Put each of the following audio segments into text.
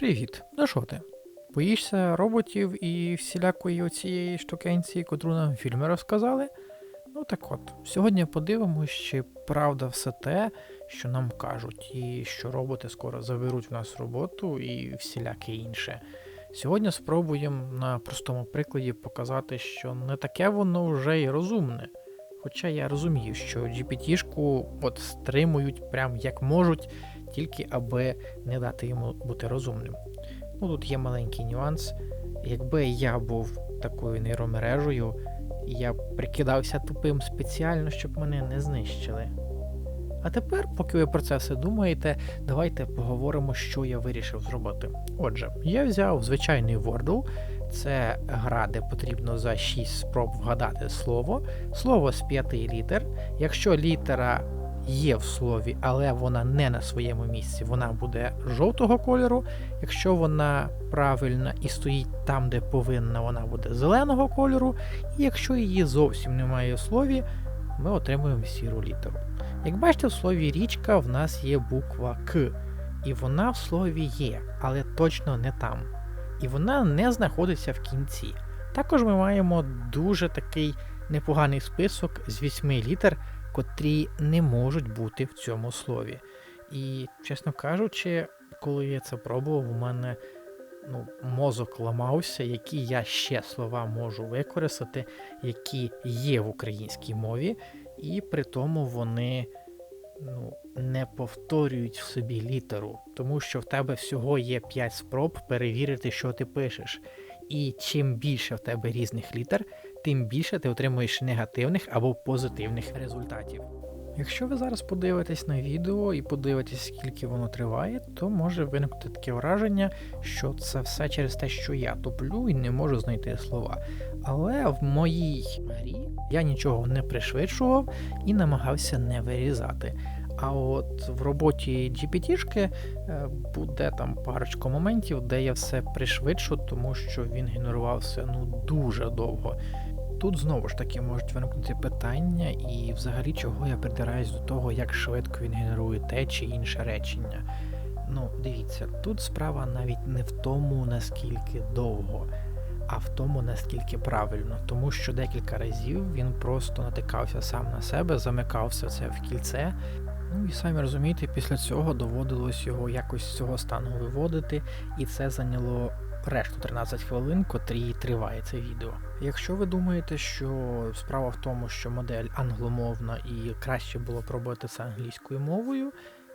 Привіт, ну що ти? Боїшся роботів і всілякої оцієї штукенці, котру нам в фільмі розказали? Ну так от, сьогодні подивимось, чи правда все те, що нам кажуть, і що роботи скоро заберуть в нас роботу і всіляке інше. Сьогодні спробуємо на простому прикладі показати, що не таке воно вже й розумне. Хоча я розумію, що GPT-шку от стримують прям як можуть, тільки аби не дати йому бути розумним. Ну тут є маленький нюанс. Якби я був такою нейромережею, я б прикидався тупим спеціально, щоб мене не знищили. А тепер, поки ви про це все думаєте, давайте поговоримо, що я вирішив зробити. Отже, я взяв звичайний Wordle, це гра, де потрібно за 6 спроб вгадати слово, слово з 5 літер. Якщо літера є в слові, але вона не на своєму місці, вона буде жовтого кольору. Якщо вона правильна і стоїть там, де повинна, вона буде зеленого кольору. І якщо її зовсім немає в слові, ми отримуємо сіру літеру. Як бачите, в слові річка в нас є буква К, і вона в слові є, але точно не там. І вона не знаходиться в кінці. Також ми маємо дуже такий непоганий список з вісьми літер, котрі не можуть бути в цьому слові. І, чесно кажучи, коли я це пробував, у мене ну, мозок ламався, які я ще слова можу використати, які є в українській мові, і при тому вони ну, не повторюють в собі літеру, тому що в тебе всього є 5 спроб перевірити, що ти пишеш. І чим більше в тебе різних літер, тим більше ти отримуєш негативних або позитивних результатів. Якщо ви зараз подивитесь на відео і подивитесь, скільки воно триває, то може виникнути таке враження, що це все через те, що я туплю і не можу знайти слова. Але в моїй грі я нічого не пришвидшував і намагався не вирізати. А от в роботі GPT-шки е, буде там парочка моментів, де я все пришвидшу, тому що він генерувався ну дуже довго. Тут знову ж таки можуть виникнути питання, і взагалі чого я придираюсь до того, як швидко він генерує те чи інше речення. Ну, дивіться, тут справа навіть не в тому, наскільки довго, а в тому, наскільки правильно, тому що декілька разів він просто натикався сам на себе, замикався це в кільце. Ну і самі розумієте, після цього доводилось його якось з цього стану виводити, і це зайняло решту 13 хвилин, котрі триває це відео. Якщо ви думаєте, що справа в тому, що модель англомовна і краще було б робити це англійською мовою,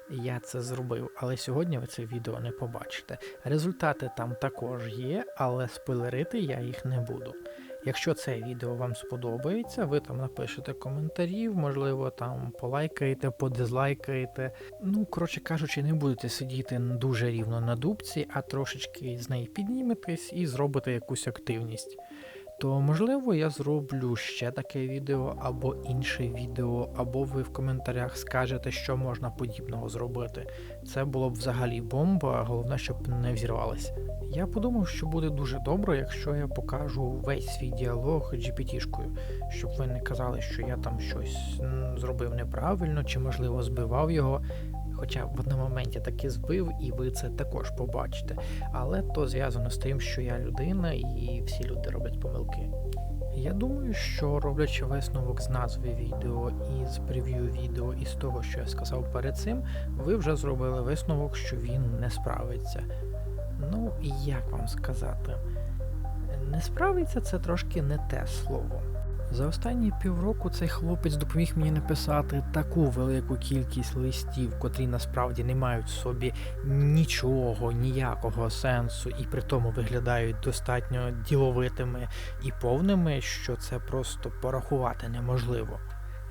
я це зробив, але сьогодні ви це відео не побачите. Результати там також є, але спойлерити я їх не буду. Якщо це відео вам сподобається, ви там напишете коментарів, можливо, там полайкаєте, подизлайкаєте. Ну, коротше кажучи, не будете сидіти дуже рівно на дубці, а трошечки з неї підніметесь і зробите якусь активність. То можливо я зроблю ще таке відео або інше відео, або ви в коментарях скажете, що можна подібного зробити. Це було б взагалі бомба, головне, щоб не взірвалося. Я подумав, що буде дуже добре, якщо я покажу весь свій діалог GPT-шкою, щоб ви не казали, що я там щось зробив неправильно чи, можливо, збивав його. Хоча в одному моменті таки збив, і ви це також побачите. Але то зв'язано з тим, що я людина і всі люди роблять помилки. Я думаю, що роблячи висновок з назви відео і з прев'ю відео і з того, що я сказав перед цим, ви вже зробили висновок, що він не справиться. Ну, як вам сказати, не справиться це трошки не те слово. За останні півроку цей хлопець допоміг мені написати таку велику кількість листів, котрі насправді не мають в собі нічого, ніякого сенсу, і при тому виглядають достатньо діловитими і повними, що це просто порахувати неможливо.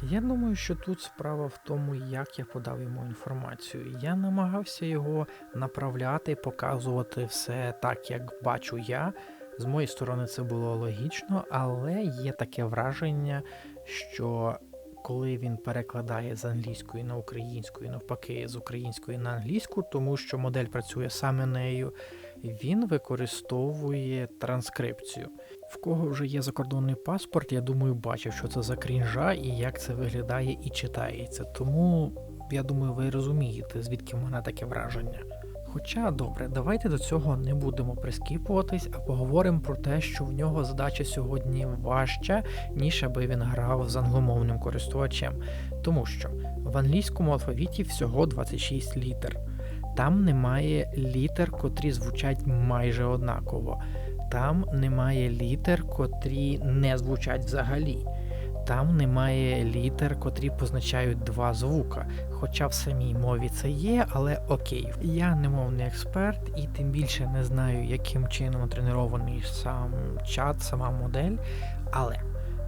Я думаю, що тут справа в тому, як я подав йому інформацію. Я намагався його направляти, показувати все так, як бачу я. З моєї сторони це було логічно, але є таке враження, що коли він перекладає з англійської на українську і навпаки з української на англійську, тому що модель працює саме нею, він використовує транскрипцію. В кого вже є закордонний паспорт, я думаю, бачив, що це за крінжа і як це виглядає і читається. Тому я думаю, ви розумієте, звідки в мене таке враження. Хоча добре, давайте до цього не будемо прискіпуватись, а поговоримо про те, що в нього задача сьогодні важча, ніж аби він грав з англомовним користувачем. Тому що в англійському алфавіті всього 26 літер. Там немає літер, котрі звучать майже однаково. Там немає літер, котрі не звучать взагалі. Там немає літер, котрі позначають два звука. Хоча в самій мові це є, але окей. Я не мовний експерт і тим більше не знаю, яким чином тренований сам чат, сама модель. Але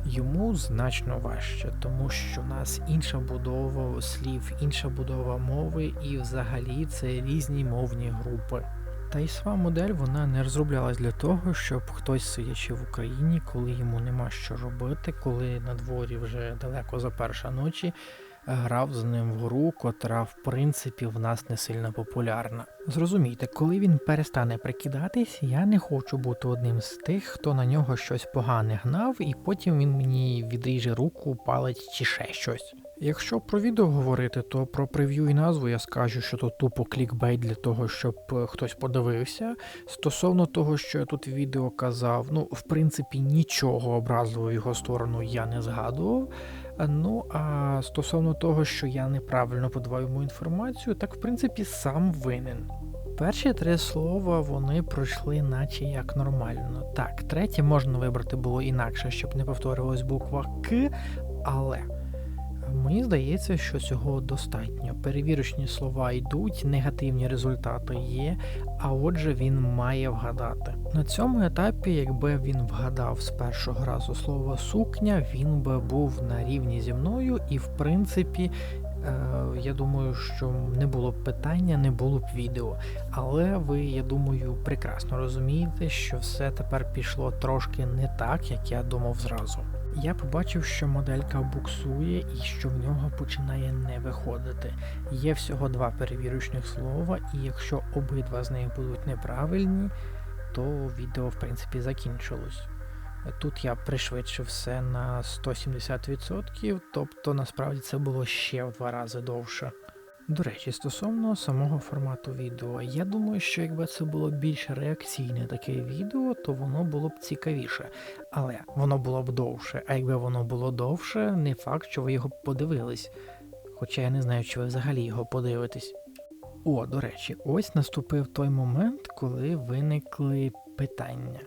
йому значно важче, тому що в нас інша будова слів, інша будова мови, і взагалі це різні мовні групи. Та й сама модель вона не розроблялась для того, щоб хтось сидячи в Україні, коли йому нема що робити, коли на дворі вже далеко за перша ночі, грав з ним в гру, котра в принципі в нас не сильно популярна. Зрозумійте, коли він перестане прикидатись, я не хочу бути одним з тих, хто на нього щось погане гнав, і потім він мені відріже руку, палець чи ще щось. Якщо про відео говорити, то про прев'ю і назву я скажу, що то тупо клікбейт для того, щоб е, хтось подивився. Стосовно того, що я тут відео казав, ну, в принципі, нічого образливого в його сторону я не згадував. Ну а стосовно того, що я неправильно подавав йому інформацію, так в принципі сам винен. Перші три слова вони пройшли, наче як нормально. Так, третє можна вибрати було інакше, щоб не повторювалась буква К, але. Мені здається, що цього достатньо. Перевірочні слова йдуть, негативні результати є, а отже, він має вгадати. На цьому етапі, якби він вгадав з першого разу слово сукня, він би був на рівні зі мною, і в принципі. Е, я думаю, що не було б питання, не було б відео. Але ви, я думаю, прекрасно розумієте, що все тепер пішло трошки не так, як я думав зразу я побачив, що моделька буксує і що в нього починає не виходити. Є всього два перевірочних слова, і якщо обидва з них будуть неправильні, то відео в принципі закінчилось. Тут я пришвидшив все на 170%, тобто насправді це було ще в два рази довше. До речі, стосовно самого формату відео, я думаю, що якби це було більш реакційне таке відео, то воно було б цікавіше, але воно було б довше. А якби воно було довше, не факт, що ви його подивились. Хоча я не знаю, чи ви взагалі його подивитесь. О, до речі, ось наступив той момент, коли виникли питання.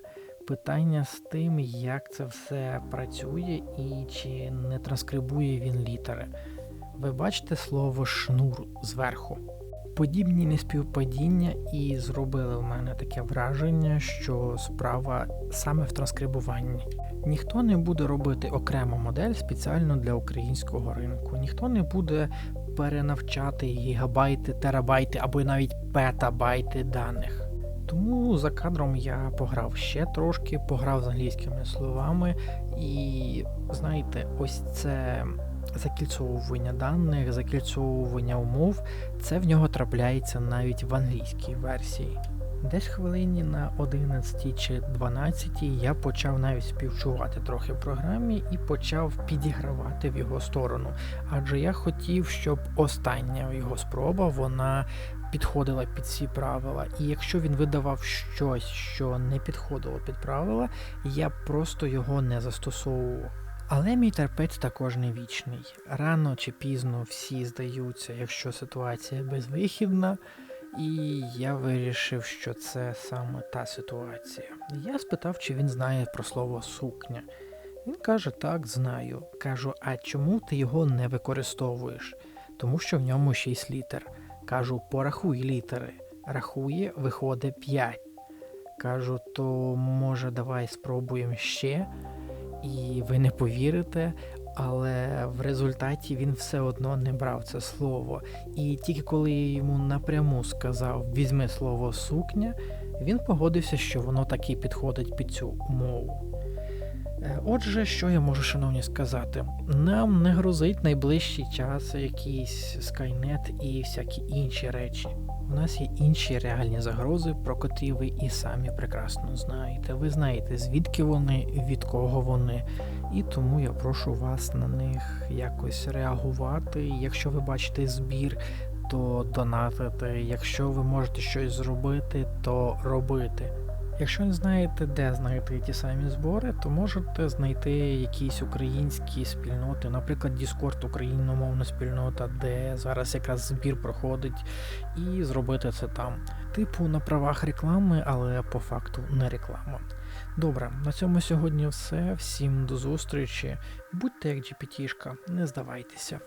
Питання з тим, як це все працює і чи не транскрибує він літери ви бачите слово шнур зверху. Подібні неспівпадіння і зробили в мене таке враження, що справа саме в транскрибуванні. Ніхто не буде робити окрему модель спеціально для українського ринку, ніхто не буде перенавчати гігабайти, терабайти або навіть петабайти даних. Тому за кадром я пограв ще трошки, пограв з англійськими словами, і знаєте, ось це закільцовування даних, закільцовування умов, це в нього трапляється навіть в англійській версії. Десь хвилині на 11 чи 12 я почав навіть співчувати трохи програмі і почав підігравати в його сторону. Адже я хотів, щоб остання його спроба вона підходила під ці правила. І якщо він видавав щось, що не підходило під правила, я просто його не застосовував. Але мій терпець також не вічний. Рано чи пізно всі здаються, якщо ситуація безвихідна, і я вирішив, що це саме та ситуація. Я спитав, чи він знає про слово сукня. Він каже: Так, знаю. Кажу, а чому ти його не використовуєш? Тому що в ньому 6 літер. Кажу, порахуй літери. Рахує, виходить 5. Кажу, то може давай спробуємо ще і ви не повірите, але в результаті він все одно не брав це слово. І тільки коли я йому напряму сказав візьми слово сукня, він погодився, що воно таки підходить під цю мову. Е, отже, що я можу, шановні, сказати? Нам не грозить найближчий час якийсь Skynet і всякі інші речі. У нас є інші реальні загрози, про котрі ви і самі прекрасно знаєте. Ви знаєте, звідки вони, від кого вони, і тому я прошу вас на них якось реагувати. Якщо ви бачите збір то донатити. Якщо ви можете щось зробити, то робити. Якщо не знаєте, де знайти ті самі збори, то можете знайти якісь українські спільноти, наприклад, Discord україномовна спільнота, де зараз якраз збір проходить, і зробити це там. Типу на правах реклами, але по факту не реклама. Добре, на цьому сьогодні все. Всім до зустрічі. Будьте як GPT-шка, не здавайтеся.